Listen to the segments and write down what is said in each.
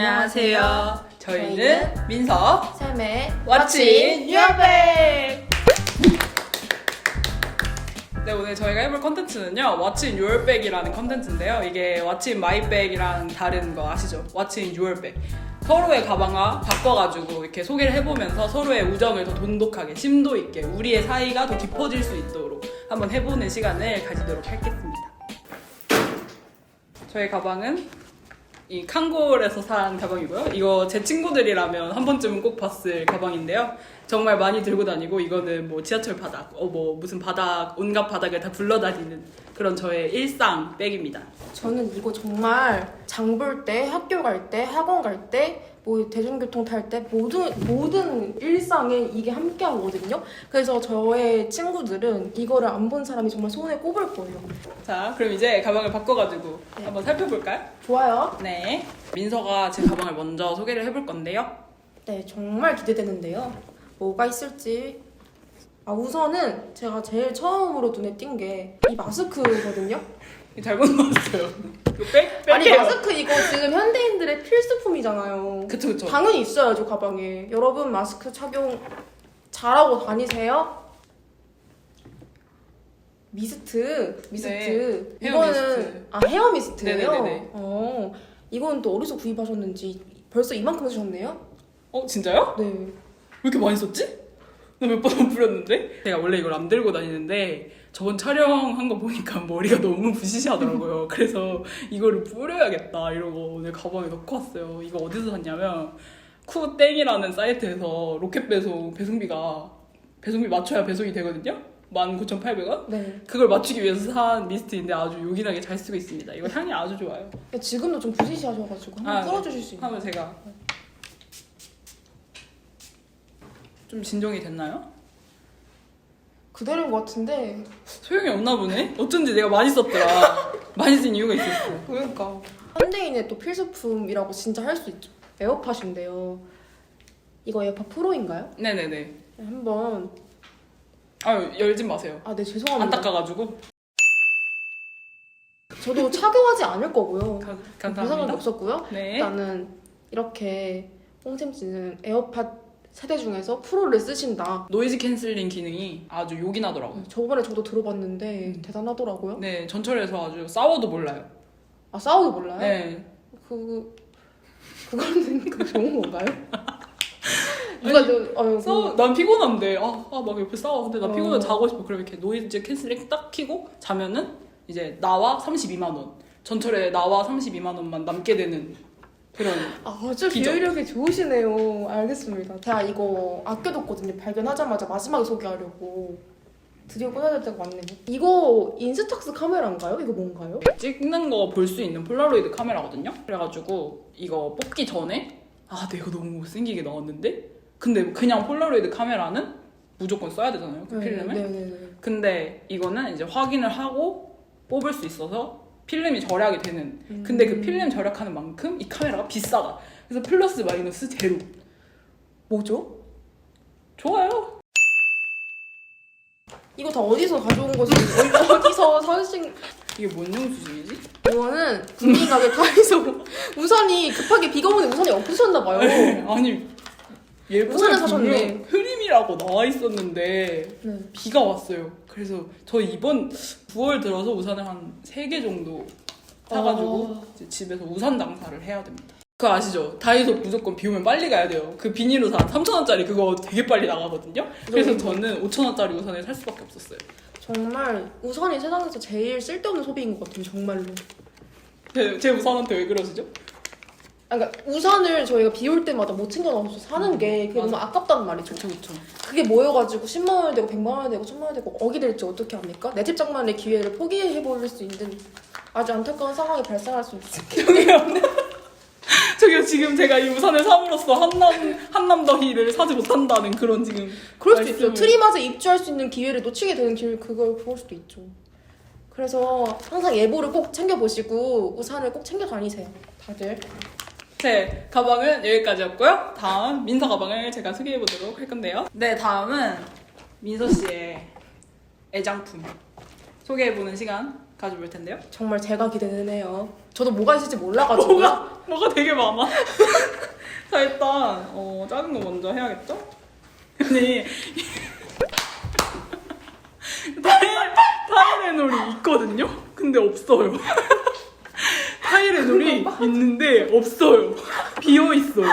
안녕하세요. 저희는 민서 샘의 왓친 유얼백. 네 오늘 저희가 해볼 컨텐츠는요 왓친 유얼백이라는 컨텐츠인데요 이게 왓친 마이백이랑 다른 거 아시죠? 왓친 유얼백 서로의 가방과 바꿔가지고 이렇게 소개를 해보면서 서로의 우정을 더 돈독하게 심도 있게 우리의 사이가 더 깊어질 수 있도록 한번 해보는 시간을 가지도록 하겠습니다. 저희 가방은 이 칸골에서 산 가방이고요. 이거 제 친구들이라면 한 번쯤은 꼭 봤을 가방인데요. 정말 많이 들고 다니고 이거는 뭐 지하철 바닥, 어 뭐 무슨 바닥, 온갖 바닥을 다 굴러다니는 그런 저의 일상 백입니다. 저는 이거 정말 장 볼 때, 학교 갈 때, 학원 갈 때, 뭐 대중교통 탈 때 모든 모든 일상에 이게 함께 하거든요. 그래서 저의 친구들은 이거를 안 본 사람이 정말 손에 꼽을 거예요. 자, 그럼 이제 가방을 바꿔가지고 네. 한번 살펴볼까요? 좋아요. 네. 민서가 제 가방을 먼저 소개를 해볼 건데요. 네, 정말 기대되는데요. 뭐가 있을지. 아, 우선은 제가 제일 처음으로 눈에 띈 게 이 마스크거든요. 이거 잘못 넣었어요. 이거 백, 아니, 마스크 이거 지금 현대인들의 필수품이잖아요. 그쵸, 그쵸. 당연히 있어야죠 가방에 여러분 마스크 착용 잘하고 다니세요 미스트 미스트 네, 헤어 이거는 미스트. 아 헤어 미스트예요 네네네네. 어 이건 또 어디서 구입하셨는지 벌써 이만큼 쓰셨네요 어, 진짜요? 네 왜 이렇게 많이 썼지? 나몇번안 뿌렸는데? 제가 원래 이걸 안 들고 다니는데 저번 촬영한 거 보니까 머리가 너무 부시시하더라고요. 그래서 이거를 뿌려야겠다 이러고 오늘 가방에 넣고 왔어요. 이거 어디서 샀냐면 쿠땡이라는 사이트에서 로켓 배송 배송비가 배송비 맞춰야 배송이 되거든요. 19,800원? 네. 그걸 맞추기 위해서 산 미스트인데 아주 요긴하게 잘 쓰고 있습니다. 이거 향이 아주 좋아요. 지금도 좀 부시시하셔가지고 한번 아, 풀어주실 수 있나요? 하면 제가 좀 진정이 됐나요? 그대로인 것 같은데 소용이 없나 보네. 어쩐지 내가 많이 썼더라. 많이 쓴 이유가 있었어. 그러니까 현대인의 또 필수품이라고 진짜 할 수 있죠 에어팟인데요 이거 에어팟 프로인가요? 네네네. 네, 한번 아유 열지 마세요. 아 네 안 죄송합니다 닦아가지고. 저도 착용하지 않을 거고요. 가, 상관이 감사합니다. 없었고요. 네. 일단은 이렇게 홍샘 씨는 에어팟 세대 중에서 프로를 쓰신다. 노이즈 캔슬링 기능이 아주 요긴하더라고요. 저번에 저도 들어봤는데 음. 대단하더라고요. 네, 전철에서 아주 싸워도 몰라요. 아 싸워도 몰라요? 네. 그 그거는 그 좋은 건가요? 누가 그 어, 싸워, 난 피곤한데, 아, 아, 막 옆에 싸워. 근데 나 어. 피곤해 자고 싶어. 그럼 이렇게 노이즈 캔슬링 딱 키고 자면은 이제 나와 32만 원. 전철에 나와 32만 원만 남게 되는 그런. 아, 아주 기적. 기억력이 좋으시네요. 알겠습니다. 제가 이거 아껴뒀거든요. 발견하자마자 마지막에 소개하려고. 드디어 꺼내야 될 때가 왔네요. 이거 인스탁스 카메라인가요? 이거 뭔가요? 찍는 거 볼 수 있는 폴라로이드 카메라거든요. 그래가지고 이거 뽑기 전에 아 내가 너무 못생기게 나왔는데 근데 그냥 폴라로이드 카메라는 무조건 써야 되잖아요. 그 필름을. 네네네. 근데 이거는 이제 확인을 하고 뽑을 수 있어서 필름이 절약이 되는. 음. 근데 그 필름 절약하는 만큼 이 카메라가 비싸다. 그래서 플러스 마이너스 제로. 뭐죠? 좋아요. 이거 다 어디서 가져온 거지? 어디- 어디서 사신 이게 뭔 영수증이지? 이거는 국민 가게 가에서 우산이 급하게 비가 오는데 우산이 없으셨나 봐요. 아니 예보에 우산을 사셨네. 분명 흐림이라고 나와 있었는데 네. 비가 왔어요. 그래서 저 이번 9월 들어서 우산을 한 3개 정도 사가지고 아. 이제 집에서 우산 장사를 해야 됩니다. 그거 아시죠? 다이소 무조건 비 오면 빨리 가야 돼요. 그 비닐 우산 3,000원짜리 그거 되게 빨리 나가거든요. 그래서 네. 저는 5,000원짜리 우산을 살 수밖에 없었어요. 정말 우산이 세상에서 제일 쓸데없는 소비인 것 같아요. 정말로. 제, 제 우산한테 왜 그러시죠? 아, 그러니까 우산을 저희가 비 올 때마다 못 챙겨 나와서 사는 게 그게 너무 아깝단 말이죠. 그쵸 그쵸. 그게 모여가지고 10만 원 되고 100만 원 되고 1000만 원 되고 억이 될지 어떻게 합니까? 내 집 장만의 기회를 포기해 버릴 수 있는 아주 안타까운 상황이 발생할 수 있습니다. 저기요 지금 제가 이 우산을 삼으로써 한남 한남 더히를 사지 못한다는 그런 지금 그럴 수도 있죠. 말씀을- 트리맛에 입주할 수 있는 기회를 놓치게 되는 기회 그걸 그럴 수도 있죠. 그래서 항상 예보를 꼭 챙겨 보시고 우산을 꼭 챙겨 다니세요. 다들. 제 가방은 여기까지였고요. 다음 민서 가방을 제가 소개해 보도록 할 건데요. 네, 다음은 민서 씨의 애장품 소개해 보는 시간 가져볼 텐데요. 정말 제가 기대되네요. 저도 뭐가 있을지 몰라가지고. 뭐가 뭐가 되게 많아. 자 일단 어, 작은 거 먼저 해야겠죠? 아니 타일의놀이 있거든요. 근데 없어요. 타일의놀이 있는데 없어요. 비어 있어요.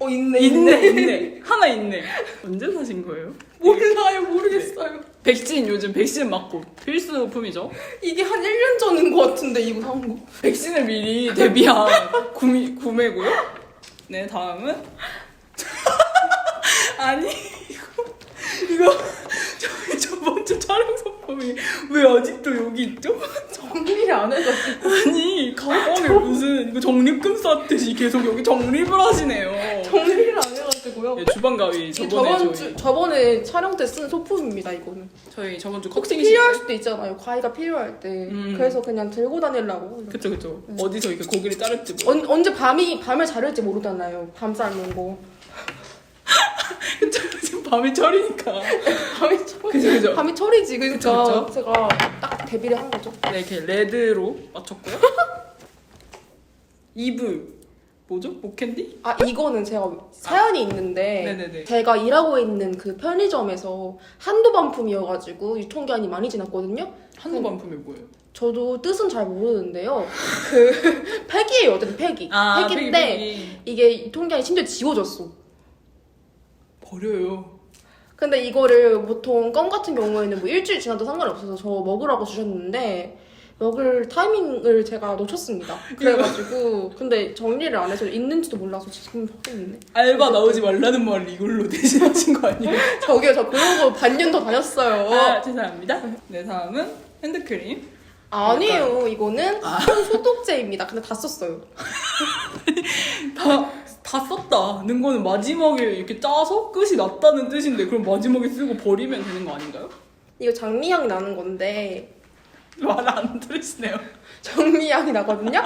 어 있네 있네 있네 하나 있네. 언제 사신 거예요? 몰라요 모르겠어요. 백신 요즘 백신 맞고 필수품이죠. 이게 한 1년 전인 것 같은데 이거 산 거. 백신을 미리 대비한 구미, 구매고요. 네, 다음은 아니 이거 이거 소품이 왜 아직도 여기 있죠? 정리를 안 해가지고. 아니 가방에 무슨 이거 적립금 쌌듯이 계속 여기 적립을 하시네요. 정리를 안 해가지고요. 네, 주방 가위 이게 저번에 저번 저희 주 저번에 촬영 때 쓴 소품입니다 이거는. 저희 저번 주 혹시 컵생이 필요할 수도 있잖아요. 과일가 필요할 때. 음. 그래서 그냥 들고 다니려고. 이렇게. 그쵸 그쵸 음. 어디서 이렇게 고기를 자를지 뭐 언, 언제 밤이 밤을 자를지 모르잖아요. 밤 삶는 거. 그쵸 밤이 철이니까 밤이 철. 그죠 그죠 밤이 철이지. 그러니까 그쵸, 그쵸. 제가 딱 대비를 한 거죠. 네, 이렇게 레드로 맞췄고요. 이브 뭐죠? 목캔디? 아 이거는 제가 사연이 있는데 네네네. 제가 일하고 있는 그 편의점에서 한도 반품이어가지고 유통기한이 많이 지났거든요. 한도 반품이 뭐예요? 저도 뜻은 잘 모르는데요. 그 팩이에요, 어쨌든 팩이. 아, 팩인데 팩이, 팩이. 이게 유통기한이 심지어 지워졌어. 버려요. 근데 이거를 보통 껌 같은 경우에는 뭐 일주일 지나도 상관없어서 저 먹으라고 주셨는데 먹을 타이밍을 제가 놓쳤습니다. 그래가지고 근데 정리를 안 해서 있는지도 몰라서 지금 하고 있네. 알바 나오지 말라는 말을 이걸로 대신하신 거 아니에요? 저기요, 저 그런 거 반년 더 다녔어요. 아, 죄송합니다. 네, 다음은 핸드크림. 아니에요, 이거는 손 소독제입니다. 근데 다 썼어요. 다, 다 썼다는 거는 마지막에 이렇게 짜서 끝이 났다는 뜻인데 그럼 마지막에 쓰고 버리면 되는 거 아닌가요? 이거 장미향이 나는 건데 말 안 들으시네요. 정미향이 나거든요.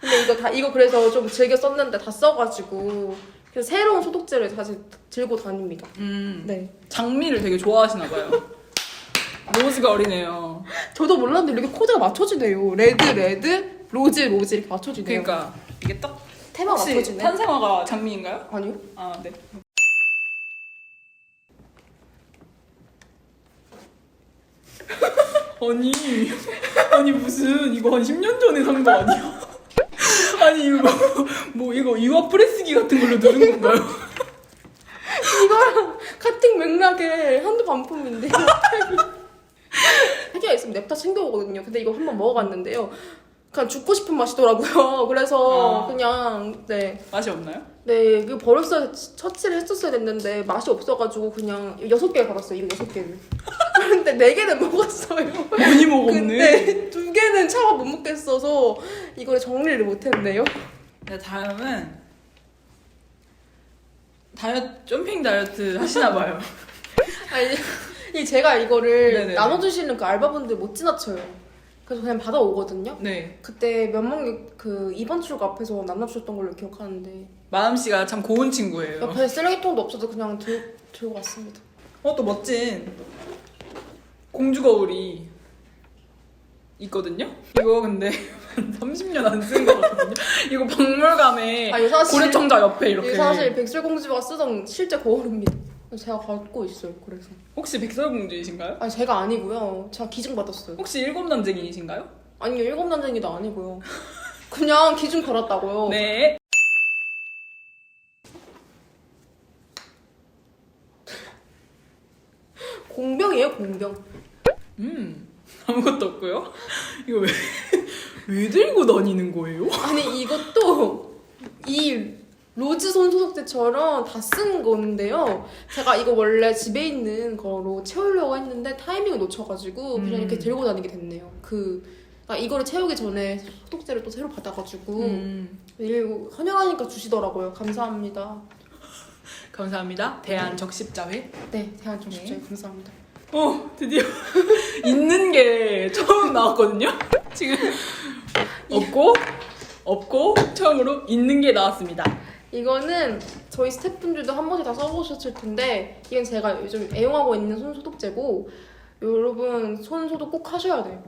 근데 이거 다 이거 그래서 좀 즐겨 썼는데 다 써가지고 그래서 새로운 소독제를 다시 들고 다닙니다. 음, 네. 장미를 되게 좋아하시나 봐요. 로즈가 어리네요. 저도 몰랐는데 이렇게 코드가 맞춰지네요. 레드 레드 로즈 로즈 이렇게 맞춰지네요. 그러니까 이게 딱 테마 혹시 맞춰지네. 탄생화가 장미인가요? 아니요. 아, 네. 아니, 아니 무슨 이거 한 10년 전에 산 거 아니야? 아니 이거 뭐 이거 유화 프레스기 같은 걸로 누른 건가요? 이거랑 같은 맥락의 한두 반품인데 해기가 있으면 냅다 챙겨오거든요. 근데 이거 한번 먹어봤는데요. 그냥 죽고 싶은 맛이더라고요. 그래서 아. 그냥 네. 맛이 없나요? 네, 이거 버렸어야 처치를 했었어야 됐는데 맛이 없어가지고 그냥 여섯 개 받았어요. 이거 여섯 개를. 근데 네 개는 먹었어요. 많이 먹었네. 근데 두 개는 차마 못 먹겠어서 이걸 정리를 못했네요. 네, 다음은 다이어트 점핑 다이어트 하시나 봐요. 아니, 이 제가 이거를 네네. 나눠주시는 그 알바분들 못 지나쳐요. 그래서 그냥 받아오거든요. 네, 그때 몇 명이 그 이번 출구 앞에서 나눠주셨던 걸로 기억하는데 마음 씨가 참 고운 친구예요. 옆에 쓰레기통도 없어서 그냥 들, 들고 왔습니다. 어, 또 멋진 공주 거울이 있거든요? 이거 근데 한 30년 안 쓴 거거든요? 이거 박물관에 아니 사실 고래청자 옆에 이렇게 이게 사실 백설공주가 쓰던 실제 거울입니다. 제가 갖고 있어요. 그래서 혹시 백설공주이신가요? 아니 제가 아니고요. 제가 기증 받았어요. 혹시 일곱 난쟁이이신가요? 아니요 일곱 난쟁이도 아니고요. 그냥 기증 받았다고요. 네. 공병이에요 공병. 음, 아무것도 없고요. 이거 왜, 왜 들고 다니는 거예요? 아니 이것도 이 로즈 손 소독제처럼 다 쓰는 건데요. 제가 이거 원래 집에 있는 거로 채우려고 했는데 타이밍을 놓쳐가지고 그냥 음. 이렇게 들고 다니게 됐네요. 그 아, 이거를 채우기 전에 소독제를 또 새로 받아가지고 음, 이거 헌혈하니까 주시더라고요. 감사합니다. 감사합니다. 대한 적십자회. 네, 대한 좀 네. 감사합니다. 어, 드디어 있는 게 처음 나왔거든요. 지금 없고 없고 처음으로 있는 게 나왔습니다. 이거는 저희 스태프분들도 한 번씩 다 써보셨을 텐데 이건 제가 요즘 애용하고 있는 손 소독제고 여러분 손 소독 꼭 하셔야 돼요.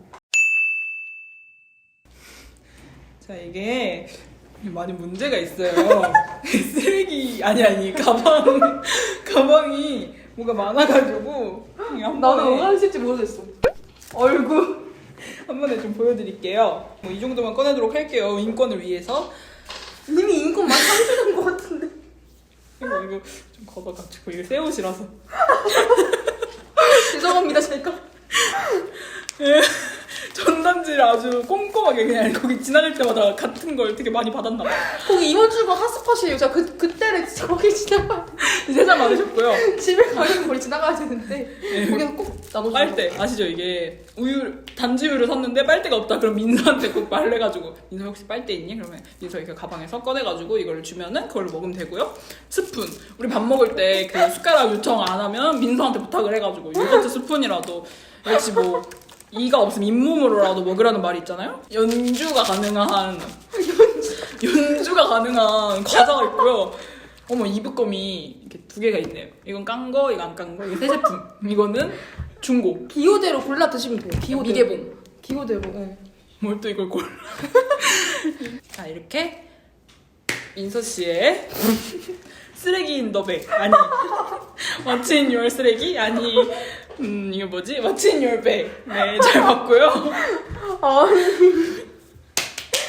자 이게 많이 문제가 있어요. 쓰레기 아니 아니 가방 가방이 뭐가 많아가지고 한 나는 번에 얼마나 쓸지 모르겠어. 얼굴. 한 번에 좀 보여드릴게요. 뭐 이 정도만 꺼내도록 할게요. 인권을 위해서. 이미 인권 많이 상실된 것 같은데. 이거 이거 좀 걷어가지고 이거 새 옷이라서. 죄송합니다, 제가. 전단지를 아주 꼼꼼하게 그냥 거기 지나갈 때마다 같은 걸 되게 많이 받았나 봐요. 거기 이번 주가 핫스팟이에요. 제가 그, 그때를 진짜 거기 지나가, 세잔 많으셨고요. 집에 가는 거리 지나가야 되는데, 네. 거기서 꼭 나눠주고. 빨대 아시죠 이게 우유 단지 우유를 샀는데 빨대가 없다 그럼 민서한테 꼭 말해가지고 민서 혹시 빨대 있니? 그러면 민서 이렇게 가방에서 꺼내가지고 이걸 주면은 그걸 먹으면 되고요 스푼 우리 밥 먹을 때 그 숟가락 요청 안 하면 민서한테 부탁을 해가지고 요거트 스푼이라도 역시 뭐 이가 없으면 잇몸으로라도 먹으라는 말이 있잖아요? 연주가 가능한 연주가 가능한 과자가 있고요. 어머 이브껌이 이렇게 두 개가 있네요. 이건 깐 거 이거 안깐 거 이게 새 제품. 이거는 중고. 기호대로 골라 드시면 돼요. 기호대로. 미개봉. 기호대로, 네. 뭘 또 이걸 골라. 자 이렇게 민서 씨의 쓰레기 인 더백 아니 What's in your 쓰레기? 아니 음 이거 뭐지? What's in your bag. 네잘 봤고요. 아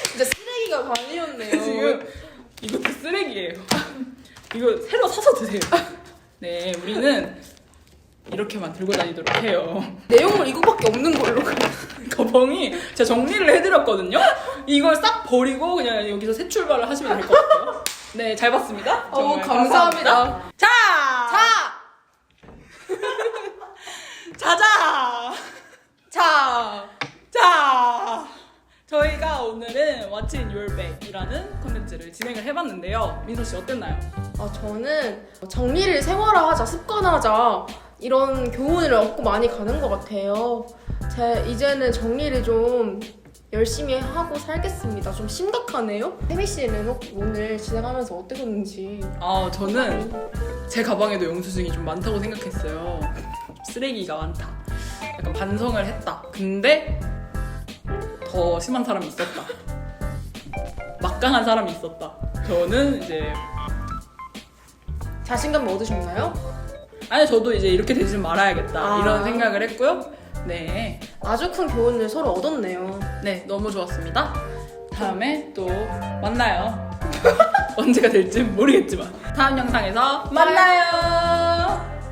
진짜 쓰레기가 반이었네요. 지금 이것도 쓰레기예요. 이거 새로 사서 드세요. 네 우리는 이렇게만 들고 다니도록 해요 내용물 이거밖에 없는 걸로. 가방이 제가 정리를 해드렸거든요. 이걸 싹 버리고 그냥 여기서 새 출발을 하시면 될 것 같아요. 네, 잘 봤습니다. 어우 정말 감사합니다. 자, 자, 자자, 자. 자. 저희가 오늘은 What's in Your Bag이라는 컨텐츠를 진행을 해봤는데요. 민서 씨 어땠나요? 아, 저는 정리를 생활화하자, 습관화하자 이런 교훈을 얻고 많이 가는 것 같아요. 제 이제는 정리를 좀 열심히 하고 살겠습니다. 좀 심각하네요. 혜미 씨는 혹- 오늘 진행하면서 어떠셨는지? 아, 저는 제 가방에도 영수증이 좀 많다고 생각했어요. 쓰레기가 많다. 약간 반성을 했다. 근데 더 심한 사람이 있었다. 막강한 사람이 있었다. 저는 이제 자신감 얻으셨나요? 아니 저도 이제 이렇게 되지 말아야겠다 아. 이런 생각을 했고요. 네, 아주 큰 교훈을 서로 얻었네요. 네 너무 좋았습니다. 다음에 또 만나요. 언제가 될지 모르겠지만 다음 영상에서 만나요.